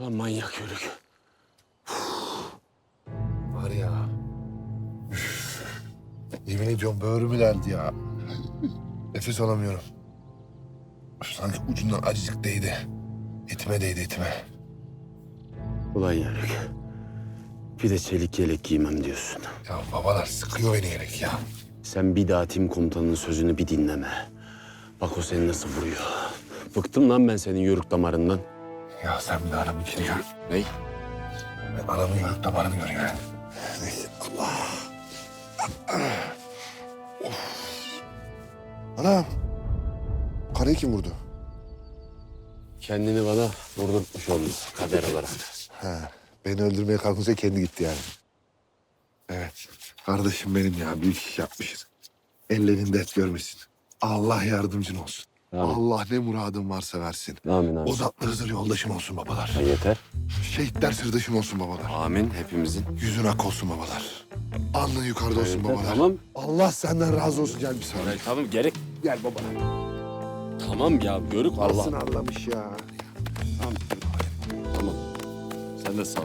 Lan manyak yörük. Var ya. üf, Yemin ediyorum böğrümü deldi ya. Nefes alamıyorum. Sanki ucundan acıcık değdi. Etime değdi etime. Ulan yörük. Bir de çelik yelek giymem diyorsun. Ya babalar sıkıyor beni gerek ya. Sen bir daha tim komutanının sözünü bir dinleme. Bak o seni nasıl vuruyor. Bıktım lan ben senin yörük damarından. Ya sen bir de anamın içini gör. Ney? Ben anamın yörük damarını görüyorum. Neyse Allah. Of. Anam. Karıyı kim vurdu? Kendini bana vurdurtmuş oldun kader olarak. He, beni öldürmeye kalkınca kendi gitti yani. Evet. Kardeşim benim ya. Büyük iş yapmışız. Ellerin dert görmesin. Allah yardımcın olsun. Amin. Allah ne muradın varsa versin. Amin amin. O zatlı Hızır yoldaşın olsun babalar. Ha, yeter. Şehitler sırdaşın olsun babalar. Amin hepimizin. Yüzün ak olsun babalar. Alnın yukarıda olsun Yeter, babalar. tamam. Allah senden razı olsun. Gel bir saniye. Tamam gerek. Gel babalar. Tamam ya yörük Allah. Alsın anlamış ya. Tamam. Tamam. Sen de sağ ol.